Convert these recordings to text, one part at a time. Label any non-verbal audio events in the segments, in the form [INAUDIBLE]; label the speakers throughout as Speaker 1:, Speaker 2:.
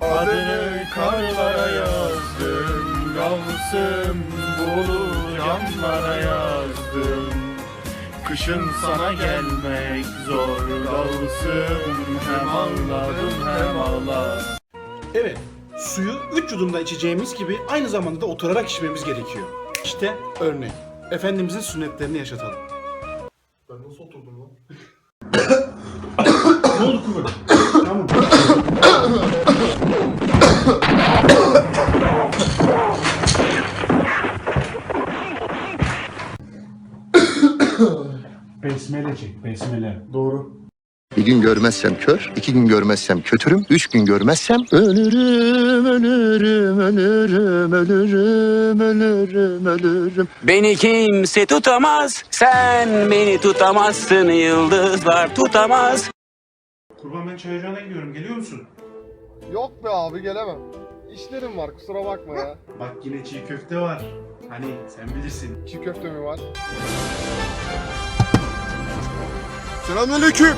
Speaker 1: Adını karlara yazdım Gavsım Bolu camlara yazdım Kışın sana gelmek zor Gavsım Hem ağladım hem ağladım
Speaker 2: Evet, suyu 3 yudumda içeceğimiz gibi aynı zamanda da oturarak içmemiz gerekiyor. İşte örnek. Efendimizin sünnetlerini yaşatalım.
Speaker 3: Ben nasıl oturdum lan?
Speaker 2: ne oldu kuvvet? tamam. Besmele çek, besmele.
Speaker 3: Doğru.
Speaker 4: Bir gün görmezsem kör, iki gün görmezsem kötürüm, üç gün görmezsem ölürüm, ölürüm, ölürüm, ölürüm, ölürüm, ölürüm.
Speaker 5: Beni kimse tutamaz, sen beni tutamazsın, yıldızlar tutamaz.
Speaker 2: Kurban ben çay ocağına gidiyorum, geliyor musun?
Speaker 3: Yok be abi gelemem. İşlerim var kusura bakma ya.
Speaker 2: Bak yine çiğ köfte var. Hani sen bilirsin.
Speaker 3: Çiğ köfte mi var? Selamünaleyküm.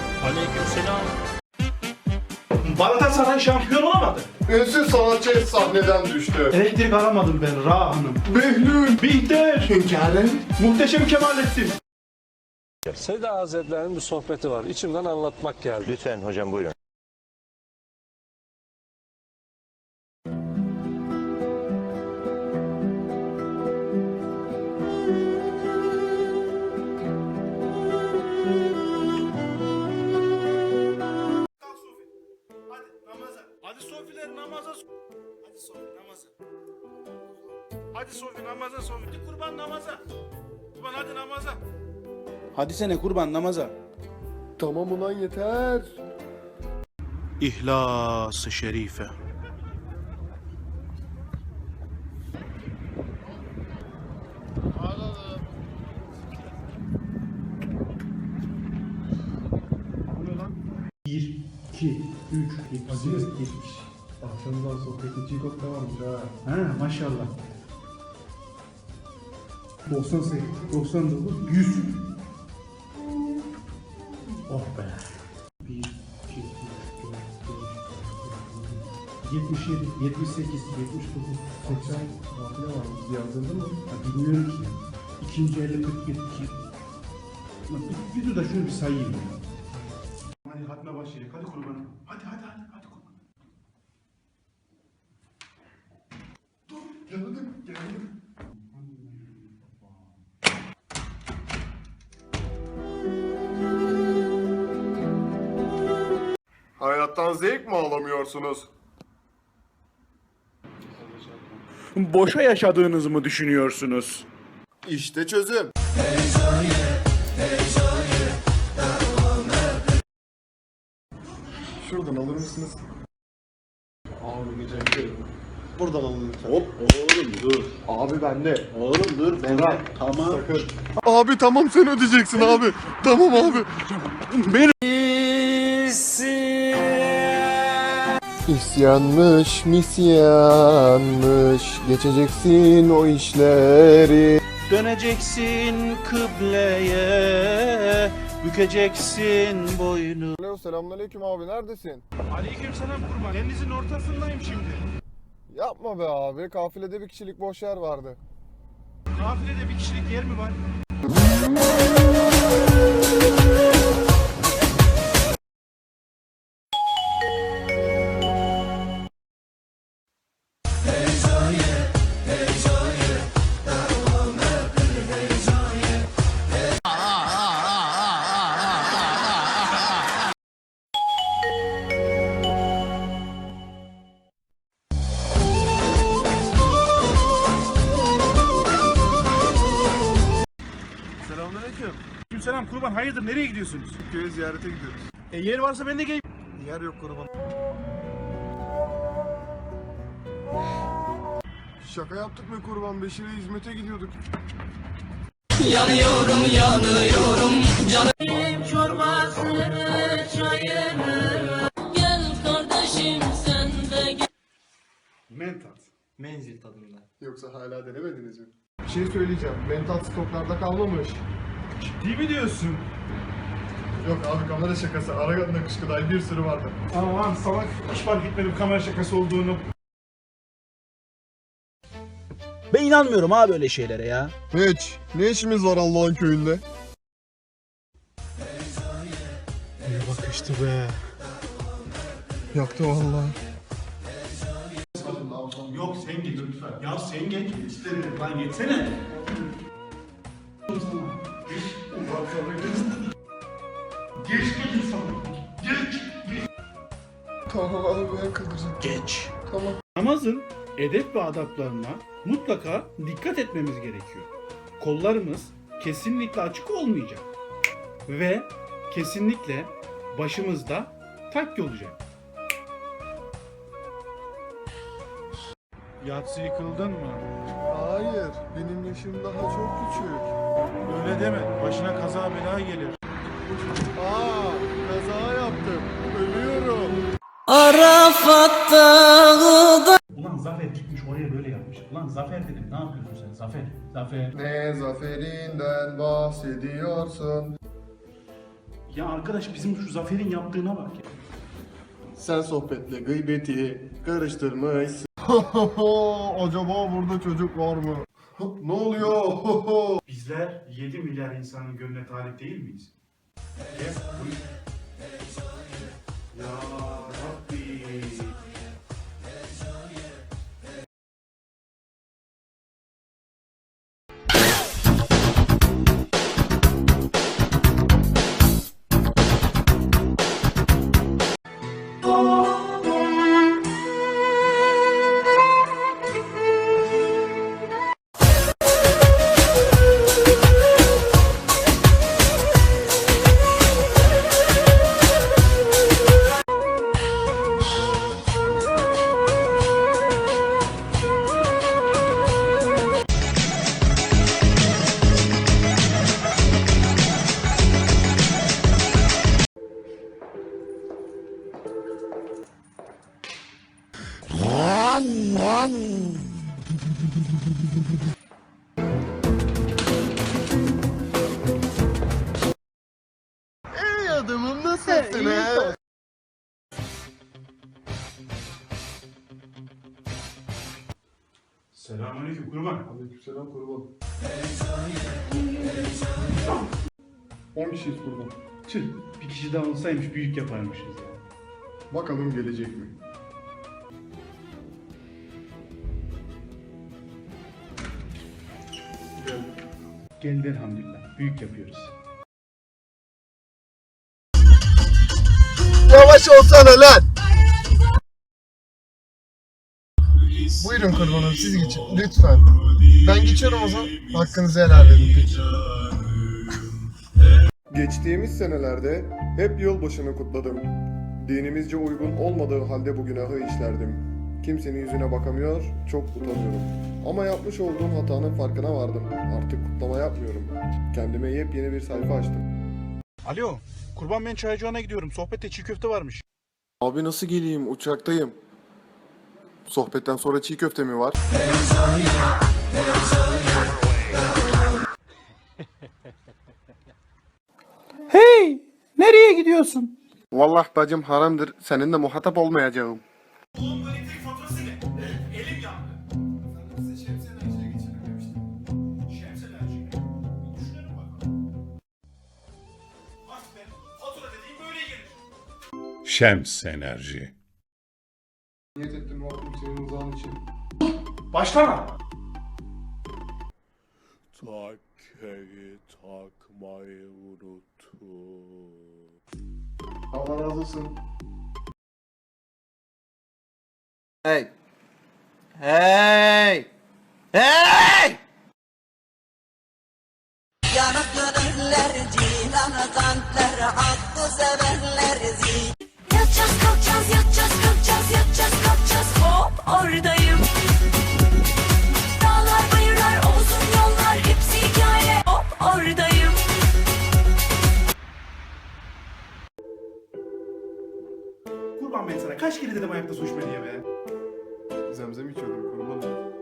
Speaker 2: Galatasaray şampiyon olamadı.
Speaker 3: Ünsüz sanatçı sahneden düştü.
Speaker 2: Elektrik aramadım ben Ra Hanım.
Speaker 3: Behlül.
Speaker 2: Bihter.
Speaker 3: Hünkârım.
Speaker 2: Muhteşem Kemalettin.
Speaker 6: Seda Hazretleri'nin bir sohbeti var. İçimden anlatmak geldi.
Speaker 4: Lütfen hocam buyurun.
Speaker 2: Namaza Sofi. Hadi kurban namaza. Kurban hadi namaza. Hadi sene kurban namaza.
Speaker 3: Tamam ulan yeter.
Speaker 2: İhlas-ı Şerife. Bir, iki, üç, yetmiş, yetmiş.
Speaker 3: Akşamdan sohbeti çiğ köfte varmış ha.
Speaker 2: Ha maşallah. 98, 99, 100. Oh be. 1, 2, 3, 4, 5, 77, 78, 79, 80.
Speaker 3: Afiyet var bizi yazdırdın mı?
Speaker 2: Ya bilmiyorum ki. İkinci elle 40, 72. Lan Bir, bir dur da şunu bir sayayım ya. Hadi hatme başlayalım. Hadi kurbanım.
Speaker 3: Hayattan zevk mi alamıyorsunuz? [LAUGHS]
Speaker 1: Boşa yaşadığınızı mı düşünüyorsunuz?
Speaker 3: İşte çözüm. Şuradan alır mısınız? Abi gece Buradan alın lütfen. Hop oğlum dur. Abi bende. Oğlum dur bende. Tamam. Sakın. Abi tamam sen ödeyeceksin abi. Tamam abi. İsyanmış misyanmış Geçeceksin o işleri
Speaker 1: Döneceksin kıbleye Bükeceksin boynu
Speaker 3: Alo selamünaleyküm abi neredesin?
Speaker 2: Aleyküm selam kurban. Denizin ortasındayım şimdi.
Speaker 3: Yapma be abi kafilede bir kişilik boş yer vardı.
Speaker 2: Kafilede bir kişilik yer mi var?
Speaker 3: Selamünaleyküm.
Speaker 2: Selam kurban hayırdır nereye gidiyorsunuz?
Speaker 3: Köyü ziyarete gidiyoruz.
Speaker 2: E yer varsa ben de geleyim.
Speaker 3: Yer yok kurban. Şaka yaptık mı kurban? Beşir'e hizmete gidiyorduk.
Speaker 7: Gel kardeşim sen de gel.
Speaker 2: Mentat.
Speaker 3: Yoksa hala denemediniz mi? Bir şey söyleyeceğim. Mental stoklarda kalmamış.
Speaker 2: Ciddi mi diyorsun?
Speaker 3: Yok abi kamera şakası. Arayanın kışkıday bir sürü vardı.
Speaker 2: Aman salak hiç fark etmedim kamera şakası olduğunu.
Speaker 1: Ben inanmıyorum abi öyle şeylere ya.
Speaker 3: Hiç. Ne işimiz var Allah'ın köyünde? Bir bakıştı be. Yaktı vallahi.
Speaker 2: Yok sen geç lütfen. Ya sen geç. İstemiyorum lan geçsene. Geç geç sana. Geç.
Speaker 3: Tamam abi ben kalacağım.
Speaker 1: Geç.
Speaker 3: Tamam.
Speaker 2: Namazın edep ve adaplarına mutlaka dikkat etmemiz gerekiyor. Kollarımız kesinlikle açık olmayacak. Ve kesinlikle başımızda takke olacak. Yatsı yıkıldın mı?
Speaker 3: Hayır. Benim yaşım daha çok küçük.
Speaker 2: Öyle deme. Başına kaza bela gelir.
Speaker 3: Aa, kaza yaptım. Ölüyorum.
Speaker 7: Arafat dağıda
Speaker 2: Ulan Zafer gitmiş oraya böyle yapmış. Ulan Zafer dedim ne yapıyorsun sen Zafer? Zafer.
Speaker 3: Ne zaferinden bahsediyorsun?
Speaker 2: Ya arkadaş bizim şu Zafer'in yaptığına bak ya.
Speaker 3: Sen sohbetle gıybeti karıştırmışsın. Acaba burada çocuk var mı? ne oluyor?
Speaker 2: Bizler 7 milyar insanın gönlüne talip değil miyiz? Gel, buyur. Rabbi.
Speaker 3: Ey adamım nasılsın he?
Speaker 2: Selamünaleyküm kurban.
Speaker 3: Aleykümselam kurban. 10 kişiyiz kurban.
Speaker 2: Tüh bir kişi daha olsaymış büyük yaparmışız ya.
Speaker 3: Bakalım gelecek mi?
Speaker 2: Geldi elhamdülillah. Büyük yapıyoruz.
Speaker 3: Yavaş olsana lan! Buyurun kurbanım siz geçin lütfen. Ben geçiyorum o zaman. Hakkınızı helal edin peki. Geçtiğimiz senelerde hep yılbaşını kutladım. Dinimizce uygun olmadığı halde bu günahı işlerdim. Kimsenin yüzüne bakamıyor, çok utanıyorum. Ama yapmış olduğum hatanın farkına vardım. Artık kutlama yapmıyorum. Kendime yepyeni bir sayfa açtım.
Speaker 2: Alo. Kurban ben çaycıvana gidiyorum. Sohbette çiğ köfte varmış.
Speaker 3: Abi nasıl geleyim? Uçaktayım. Sohbetten sonra çiğ köfte mi var? [LAUGHS]
Speaker 1: Hey! Nereye gidiyorsun?
Speaker 3: Vallahi bacım haramdır. Seninle muhatap olmayacağım.
Speaker 8: Şems Enerji
Speaker 3: Niyet ettim Rabbim senin rızan için.
Speaker 2: Başlama.
Speaker 3: Takkeyi takmayı unuttum. Allah razı olsun.
Speaker 9: Hey! Hey! Hey! Yanaklarınlar, cilanı kantlar, aklı sevenler
Speaker 7: yatacağız kalkacağız. Hop oradayım. Dağlar bayırlar olsun yollar. Hepsi hikaye. Hop oradayım.
Speaker 2: Kurban ben sana kaç kere dedim ayakta su içme diye be.
Speaker 3: Zemzem içiyordum
Speaker 2: öyleyse.